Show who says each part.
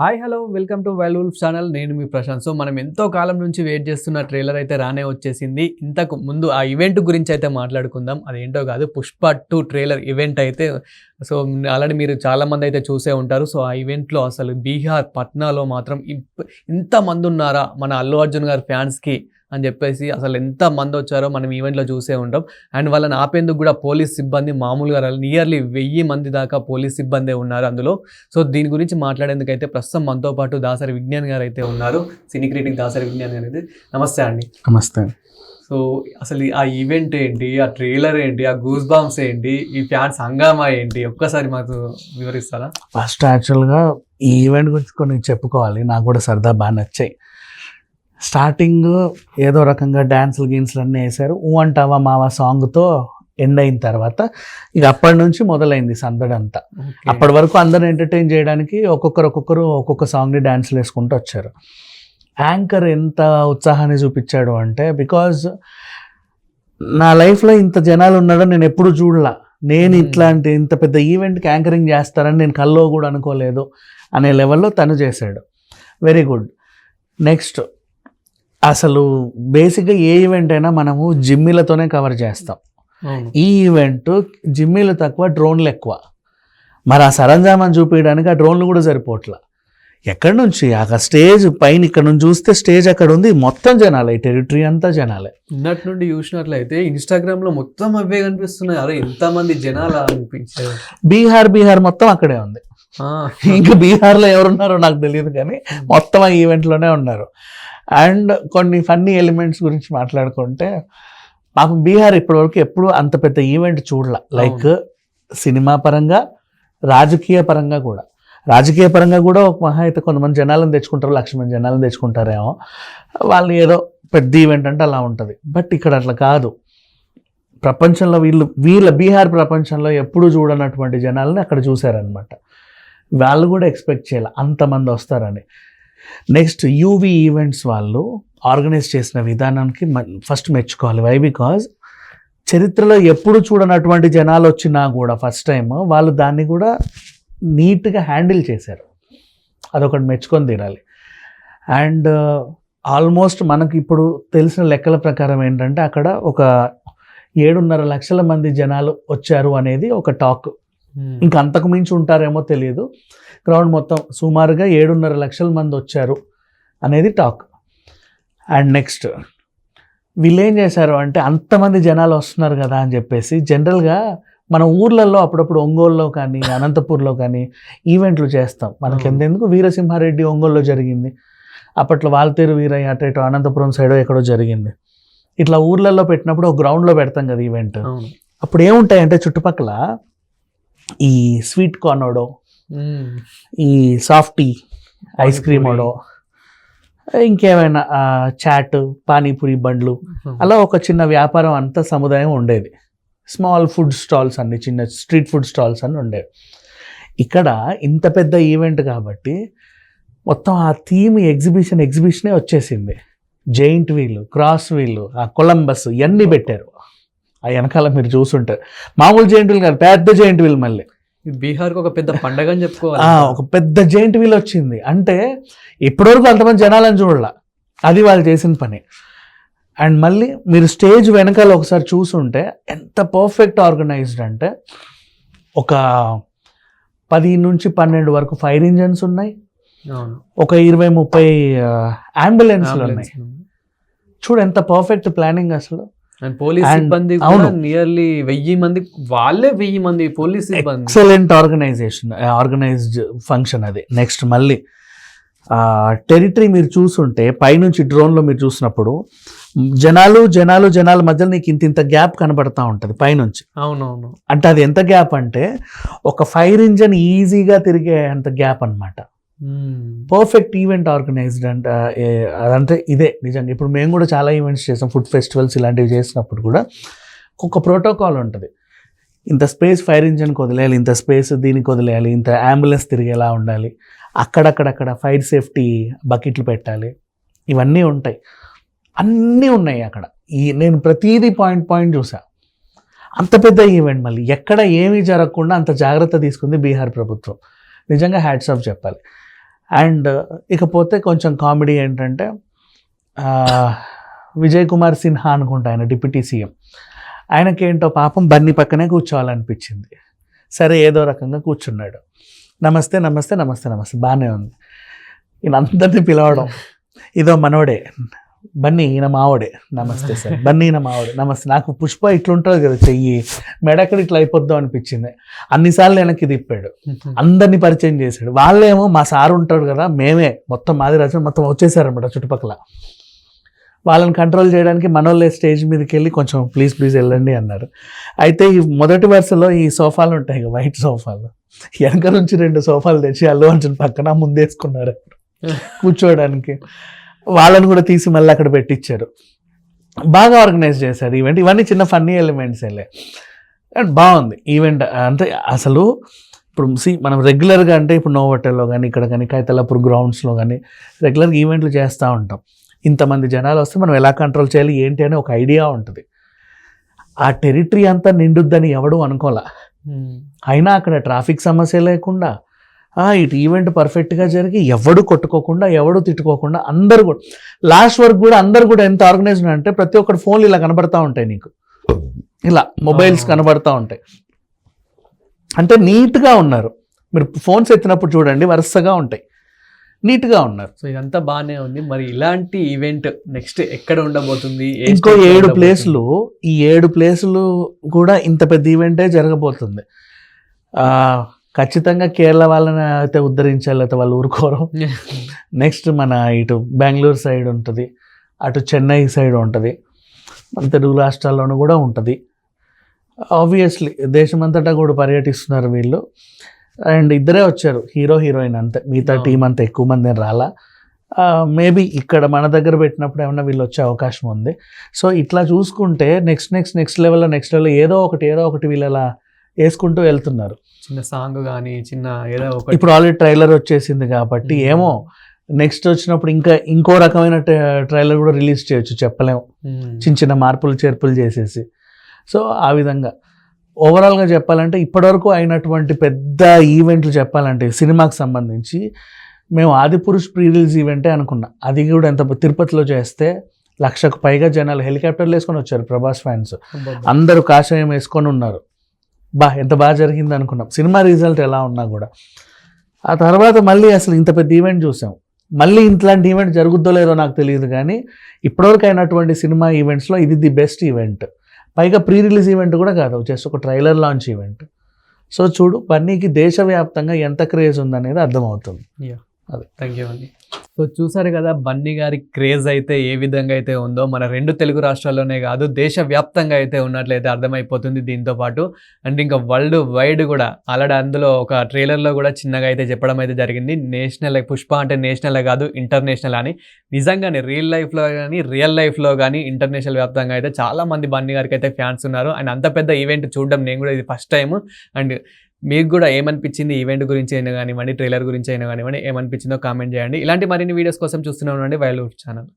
Speaker 1: Hi hello welcome to Wild Wolf channel నేను మీ Prashanth. So మనం ఎంతో కాలం నుంచి వెయిట్ చేస్తున్న ట్రైలర్ అయితే రానే వచ్చేసింది. ఇంతకు ముందు ఆ ఈవెంట్ గురించి అయితే మాట్లాడుకుందాం. అదేంటో కాదు పుష్ప టూ ట్రైలర్ ఈవెంట్ అయితే సో ఆల్రెడీ మీరు చాలామంది అయితే చూసే ఉంటారు. సో ఆ ఈవెంట్లో అసలు బీహార్ పట్నాలో మాత్రం ఇప్- ఇంతమంది ఉన్నారా మన అల్లు అర్జున్ గారి ఫ్యాన్స్కి అని చెప్పేసి అసలు ఎంత మంది వచ్చారో మనం ఈవెంట్లో చూసే ఉంటాం. అండ్ వాళ్ళని ఆపేందుకు కూడా పోలీస్ సిబ్బంది మామూలుగా నియర్లీ వెయ్యి మంది దాకా పోలీస్ సిబ్బంది ఉన్నారు అందులో. సో దీని గురించి మాట్లాడేందుకు అయితే ప్రస్తుతం మనతో పాటు దాసరి విజ్ఞాన్ గారు అయితే ఉన్నారు. సినీ క్రిటిక్ దాసరి విజ్ఞాన్ గారు అయితే. నమస్తే అండి.
Speaker 2: నమస్తే
Speaker 1: సో అసలు ఆ ఈవెంట్ ఏంటి? ఆ ట్రైలర్ ఏంటి? ఆ గూస్ బాంబ్స్ ఏంటి? ఈ ఫ్యాన్స్ హంగామా ఏంటి? ఒక్కసారి మాకు వివరిస్తారా?
Speaker 2: ఫస్ట్ యాక్చువల్గా ఈ ఈవెంట్ గురించి కొన్ని చెప్పుకోవాలి. నాకు కూడా సరదా బాగా నచ్చాయి. స్టార్టింగ్ ఏదో రకంగా డ్యాన్సులు గీన్స్లు అన్నీ వేశారు. ఊ అంటావా మావా సాంగ్తో ఎండ్ అయిన తర్వాత ఇక అప్పటి నుంచి మొదలైంది సందడంతా అప్పటి వరకు అందరు ఎంటర్టైన్ చేయడానికి ఒక్కొక్కరు ఒక్కొక్కరు ఒక్కొక్క సాంగ్ని డ్యాన్స్లు వేసుకుంటూ వచ్చారు. యాంకర్ ఎంత ఉత్సాహాన్ని చూపించాడు అంటే బికాజ్ నా లైఫ్లో ఇంత జనాలు ఉన్నాడో నేను ఎప్పుడు చూడలా. నేను. ఇట్లాంటి ఇంత పెద్ద ఈవెంట్కి యాంకరింగ్ చేస్తారని నేను కల్లో కూడా అనుకోలేదు అనే లెవెల్లో తను చేశాడు. Very good. నెక్స్ట్ అసలు బేసిక్గా ఏ ఈవెంట్ అయినా మనము జిమ్మిలతోనే కవర్ చేస్తాం. ఈ ఈవెంట్ జిమ్మీలు తక్కువ డ్రోన్లు ఎక్కువ. మరి ఆ సరంజామాన్ని చూపించడానికి ఆ డ్రోన్లు కూడా సరిపోట్లా. ఎక్కడి నుంచి? ఆ స్టేజ్ పైన ఇక్కడ నుంచి చూస్తే స్టేజ్ అక్కడ ఉంది. మొత్తం జనాలే ఈ టెరిటరీ అంతా జనాలే.
Speaker 1: నిన్నటి నుండి చూసినట్లయితే ఇన్స్టాగ్రామ్లో మొత్తం అవే కనిపిస్తున్నాయి. అరే ఎంతమంది జనాలు అనిపించారు
Speaker 2: బీహార్ బీహార్ మొత్తం అక్కడే ఉంది. ఇంకా బీహార్లో ఎవరున్నారో నాకు తెలియదు కానీ మొత్తం ఆ ఈవెంట్లోనే ఉన్నారు. అండ్ కొన్ని ఫన్నీ ఎలిమెంట్స్ గురించి మాట్లాడుకుంటే పాపం బీహార్ ఇప్పటివరకు ఎప్పుడు అంత పెద్ద ఈవెంట్ చూడల. లైక్ సినిమా పరంగా రాజకీయ పరంగా కూడా. రాజకీయ పరంగా కూడా ఒక మహా అయితే కొంతమంది జనాలను తెచ్చుకుంటారు లక్ష మంది జనాలను తెచ్చుకుంటారేమో. వాళ్ళు ఏదో పెద్ద ఈవెంట్ అంటే అలా ఉంటుంది. బట్ ఇక్కడ అట్లా కాదు. ప్రపంచంలో వీళ్ళు వీళ్ళ బీహార్ ప్రపంచంలో ఎప్పుడు చూడనటువంటి జనాలని అక్కడ చూశారనమాట వాళ్ళు కూడా ఎక్స్పెక్ట్ చేయాలి అంతమంది వస్తారని. నెక్స్ట్ యూవి ఈవెంట్స్ వాళ్ళు ఆర్గనైజ్ చేసిన విధానానికి ఫస్ట్ మెచ్చుకోవాలి. వై బికాజ్ చరిత్రలో ఎప్పుడు చూడనటువంటి జనాలు వచ్చినా కూడా ఫస్ట్ టైం వాళ్ళు దాన్ని కూడా నీట్గా హ్యాండిల్ చేశారు. అదొకటి మెచ్చుకొని తీరాలి. అండ్ uh, ఆల్మోస్ట్ మనకి ఇప్పుడు తెలిసిన లెక్కల ప్రకారం ఏంటంటే అక్కడ ఒక ఏడున్నర లక్షల మంది జనాలు వచ్చారు అనేది ఒక టాక్. ఇంకా అంతకు మించి ఉంటారేమో తెలియదు గ్రౌండ్ మొత్తం సుమారుగా ఏడున్నర లక్షల మంది వచ్చారు అనేది టాక్. అండ్ నెక్స్ట్ వీళ్ళు ఏం చేశారు అంటే అంతమంది జనాలు వస్తున్నారు కదా అని చెప్పేసి జనరల్గా మన ఊర్లలో అప్పుడప్పుడు ఒంగోలులో కానీ అనంతపూర్లో కానీ ఈవెంట్లు చేస్తాం. మనకి
Speaker 1: అవును.
Speaker 2: ఎంతెందుకు వీరసింహారెడ్డి ఒంగోలులో జరిగింది. అప్పట్లో వాల్తేరు వీరయ్య అటు ఇటు అనంతపురం సైడ్ ఎక్కడో జరిగింది. ఇట్లా ఊర్లలో పెట్టినప్పుడు ఒక గ్రౌండ్లో పెడతాం కదా ఈవెంట్ అప్పుడు ఏముంటాయంటే చుట్టుపక్కల ఈ స్వీట్ కార్న్ ఓడో ఈ సాఫ్టీ ఐస్ క్రీమ్. ఓడో ఇంకేమైనా చాట్ పానీపూరి బండ్లు అలా ఒక చిన్న వ్యాపారం అంతా సముదాయం ఉండేది. స్మాల్ ఫుడ్ స్టాల్స్ అన్ని చిన్న స్ట్రీట్ ఫుడ్ స్టాల్స్ అన్ని ఉండేవి. ఇక్కడ ఇంత పెద్ద ఈవెంట్ కాబట్టి మొత్తం ఆ థీమ్ ఎగ్జిబిషన్ ఎగ్జిబిషనే వచ్చేసింది. జైంట్ వీల్ క్రాస్ వీల్ ఆ కొలంబస్ ఇవన్నీ పెట్టారు. ఆ వెనకాల మీరు చూసుంటారు మామూలు జైంట్ వీల్ కాదు పెద్ద జైంట్ వీల్ మళ్ళీ.
Speaker 1: బీహార్కి ఒక పెద్ద పండగ అని చెప్పుకోవాలి.
Speaker 2: ఒక పెద్ద జైంట్ వీల్ వచ్చింది. అంటే ఇప్పటివరకు అంతమంది జనాలను చూడాల. అది వాళ్ళు చేసిన పని. అండ్ మళ్ళీ మీరు స్టేజ్ వెనకాల ఒకసారి చూసుంటే ఎంత పర్ఫెక్ట్ ఆర్గనైజ్డ్ అంటే ఒక పది నుంచి పన్నెండు వరకు ఫైర్ ఇంజన్స్ ఉన్నాయి. ఒక ఇరవై ముప్పై అంబులెన్స్లు ఉన్నాయి. చూడు ఎంత పర్ఫెక్ట్ ప్లానింగ్ అసలు.
Speaker 1: అండ్ పోలీస్ సిబ్బంది
Speaker 2: అవును.
Speaker 1: నియర్లీ వెయ్యి మంది వాళ్ళే వెయ్యి మంది police
Speaker 2: excellent organisation organised function అది. నెక్స్ట్ మళ్ళీ టెరిటరీ మీరు చూసుంటే పైనుంచి డ్రోన్లో మీరు చూసినప్పుడు జనాలు జనాలు జనాల మధ్యలో నీకు ఇంత ఇంత గ్యాప్ కనబడతా ఉంటుంది పైనుంచి.
Speaker 1: అవునవును.
Speaker 2: అంటే అది ఎంత గ్యాప్ అంటే ఒక ఫైర్ ఇంజన్ ఈజీగా తిరిగే అంత గ్యాప్ అన్నమాట.
Speaker 1: ఉమ్,
Speaker 2: పర్ఫెక్ట్ ఈవెంట్ ఆర్గనైజ్డ్ అంట అదంటే ఇదే నిజంగా. ఇప్పుడు మేము కూడా చాలా ఈవెంట్స్ చేసాం ఫుడ్ ఫెస్టివల్స్ ఇలాంటివి చేసినప్పుడు కూడా. ఒక ప్రోటోకాల్ ఉంటుంది. ఇంత స్పేస్ ఫైర్ ఇంజన్కి వదిలేయాలి ఇంత స్పేస్ దీనికి వదిలేయాలి ఇంత అంబులెన్స్ తిరిగేలా ఉండాలి అక్కడక్కడక్కడ ఫైర్ సేఫ్టీ బకెట్లు పెట్టాలి ఇవన్నీ ఉంటాయి. అన్నీ ఉన్నాయి అక్కడ. ఈ నేను ప్రతిదీ పాయింట్ పాయింట్ చూసా. అంత పెద్ద ఈవెంట్ మళ్ళీ ఎక్కడ ఏమీ జరగకుండా అంత జాగ్రత్త తీసుకుంది బీహార్ ప్రభుత్వం. నిజంగా హ్యాట్స్ ఆఫ్ చెప్పాలి. అండ్ ఇకపోతే కొంచెం కామెడీ ఏంటంటే విజయ్ కుమార్ సిన్హా అనుకుంటా ఆయన డిప్యూటీ సీఎం. ఆయనకేంటో పాపం బన్నీ పక్కనే కూర్చోవాలనిపించింది. సరే ఏదో రకంగా కూర్చున్నాడు. నమస్తే నమస్తే నమస్తే నమస్తే. బాగానే ఉంది. ఈయన అందరినీ పిలవడం. ఇదో మనోడే. బన్నీ ఈయన మావోడే. నమస్తే సార్. బన్నీ ఈయన మావోడే. నమస్తే. నాకు పుష్ప ఇట్లుంటుంది కదా చెయ్యి. మెడక్కడ ఇట్లా అయిపోద్దాం అనిపించింది. అన్నిసార్లు వెనక్కి తిప్పాడు. అందరినీ పరిచయం చేశాడు. వాళ్ళేమో మా సార్ ఉంటాడు కదా మేమే. మొత్తం మాది రచన మొత్తం వచ్చేసారనమాట చుట్టుపక్కల. వాళ్ళని కంట్రోల్ చేయడానికి మనోళ్ళే స్టేజ్ మీదకి వెళ్ళి కొంచెం ప్లీజ్ ప్లీజ్ వెళ్ళండి అన్నారు. అయితే ఈ మొదటి వరుసలో ఈ సోఫాలు ఉంటాయి కదా వైట్ సోఫాలు. వెనక నుంచి రెండు సోఫాలు తెచ్చి అల్లు అర్జున్ పక్కన ముందేసుకున్నారు. కూర్చోవడానికి. వాళ్ళని కూడా తీసి మళ్ళీ అక్కడ పెట్టించారు బాగా ఆర్గనైజ్ చేశారు ఈవెంట్ ఇవన్నీ చిన్న ఫన్నీ ఎలిమెంట్స్ వెళ్ళే అండ్ బాగుంది. ఈవెంట్ అంటే అసలు ఇప్పుడు సి మనం రెగ్యులర్గా అంటే ఇప్పుడు నోవోటెల్లో కానీ ఇక్కడ కానీ కైతలాపూర్ గ్రౌండ్స్లో కానీ రెగ్యులర్గా ఈవెంట్లు చేస్తూ ఉంటాం. ఇంతమంది జనాలు వస్తే మనం ఎలా కంట్రోల్ చేయాలి ఏంటి అని ఒక ఐడియా ఉంటుంది. ఆ టెరిటరీ అంతా నిండుద్దని ఎవడు అనుకోలే. అయినా అక్కడ ట్రాఫిక్ సమస్య లేకుండా ఇటు ఈవెంట్ పర్ఫెక్ట్గా జరిగి ఎవడు కొట్టుకోకుండా ఎవడు తిట్టుకోకుండా అందరు కూడా లాస్ట్ వరకు కూడా అందరు కూడా ఎంత ఆర్గనైజ్ అంటే ప్రతి ఒక్కటి ఫోన్లు ఇలా కనబడతా ఉంటాయి నీకు. ఇలా మొబైల్స్. కనబడతా ఉంటాయి. అంటే నీట్గా ఉన్నారు. మీరు ఫోన్స్ ఎత్తినప్పుడు చూడండి వరుసగా ఉంటాయి. నీట్గా ఉన్నారు.
Speaker 1: సో ఇదంతా బాగానే ఉంది. మరి ఇలాంటి ఈవెంట్ నెక్స్ట్ ఎక్కడ ఉండబోతుంది?
Speaker 2: ఇంకో ఏడు? ప్లేసులు ఈ ఏడు ప్లేసులు కూడా ఇంత పెద్ద ఈవెంటే జరగబోతుంది. ఖచ్చితంగా కేరళ వాళ్ళని అయితే ఉద్ధరించాలి అయితే వాళ్ళు ఊరుకోరు. నెక్స్ట్ మన ఇటు బెంగళూరు సైడ్ ఉంటుంది. అటు చెన్నై సైడ్ ఉంటుంది. మన తెలుగు రాష్ట్రాల్లోనూ కూడా ఉంటుంది. ఆబ్వియస్లీ దేశమంతటా కూడా పర్యటిస్తున్నారు వీళ్ళు. అండ్ ఇద్దరే వచ్చారు. హీరో హీరోయిన్ అంతే. మిగతా. టీం అంతా ఎక్కువ మంది రాలా. మేబీ ఇక్కడ మన దగ్గర పెట్టినప్పుడు ఏమన్నా వీళ్ళు వచ్చే అవకాశం ఉంది. సో ఇట్లా చూసుకుంటే నెక్స్ట్ నెక్స్ట్ నెక్స్ట్ లెవెల్లో నెక్స్ట్ లెవెల్లో ఏదో ఒకటి ఏదో ఒకటి వీళ్ళు అలా వేసుకుంటూ వెళ్తున్నారు.
Speaker 1: చిన్న సాంగ్ కానీ చిన్న ఏదో
Speaker 2: ఇప్పుడు ఆల్రెడీ ట్రైలర్ వచ్చేసింది కాబట్టి. ఏమో నెక్స్ట్ వచ్చినప్పుడు ఇంకా ఇంకో రకమైన ట్రైలర్ కూడా రిలీజ్ చేయొచ్చు చెప్పలేము. చిన్న చిన్న మార్పులు చేర్పులు చేసేసి. సో ఆ విధంగా. ఓవరాల్గా చెప్పాలంటే ఇప్పటివరకు అయినటువంటి పెద్ద ఈవెంట్లు చెప్పాలంటే సినిమాకి సంబంధించి మేము ఆదిపురుష్ ప్రీ రిలీజ్ ఈవెంటే అనుకున్నా. అది కూడా ఎంత తిరుపతిలో చేస్తే లక్షకు పైగా జనాలు హెలికాప్టర్లు వేసుకొని వచ్చారు ప్రభాస్ ఫ్యాన్స్. అందరూ కాషాయం వేసుకొని ఉన్నారు. బా ఎంత బాగా జరిగింది అనుకున్నాం. సినిమా రిజల్ట్ ఎలా ఉన్నా కూడా. ఆ తర్వాత మళ్ళీ అసలు ఇంత పెద్ద ఈవెంట్ చూసాం. మళ్ళీ ఇట్లాంటి ఈవెంట్ జరుగుద్దో లేదో నాకు తెలియదు కానీ ఇప్పటివరకు అయినటువంటి సినిమా ఈవెంట్స్లో ఇది ది బెస్ట్ ఈవెంట్. పైగా ప్రీ రిలీజ్ ఈవెంట్ కూడా కాదు జస్ట్ ఒక ట్రైలర్ లాంచ్ ఈవెంట్. సో చూడు బన్నీకి దేశవ్యాప్తంగా ఎంత క్రేజ్ ఉందనేది అర్థమవుతుంది.
Speaker 1: థ్యాంక్ యూ అండి సో చూసారు కదా బన్నీ గారి క్రేజ్ అయితే ఏ విధంగా అయితే ఉందో మన రెండు తెలుగు రాష్ట్రాల్లోనే కాదు దేశవ్యాప్తంగా అయితే ఉన్నట్లయితే అర్థమైపోతుంది దీంతో పాటు. అండ్ ఇంకా వరల్డ్ వైడ్ కూడా ఆల్రెడీ అందులో ఒక ట్రైలర్లో కూడా చిన్నగా అయితే చెప్పడం అయితే జరిగింది. నేషనల్ పుష్ప అంటే నేషనల్ కాదు ఇంటర్నేషనల్ అని. నిజంగానే రియల్ లైఫ్లో కానీ రియల్ లైఫ్లో కానీ ఇంటర్నేషనల్ వ్యాప్తంగా అయితే చాలా మంది బన్నీ గారికి అయితే ఫ్యాన్స్ ఉన్నారు. అండ్ అంత పెద్ద ఈవెంట్ చూడడం నేను కూడా ఇది ఫస్ట్ టైం అండ్ మీకు కూడా ఏమనిపించింది ఈవెంట్ గురించి అయినా కానివ్వండి ట్రైలర్ గురించి అయినా కానివ్వండి ఏమనిపించిందో కామెంట్ చేయండి. ఇలాంటి మరిన్ని వీడియోస్ కోసం చూస్తూనే ఉండండి వైల్డ్ ఛానల్.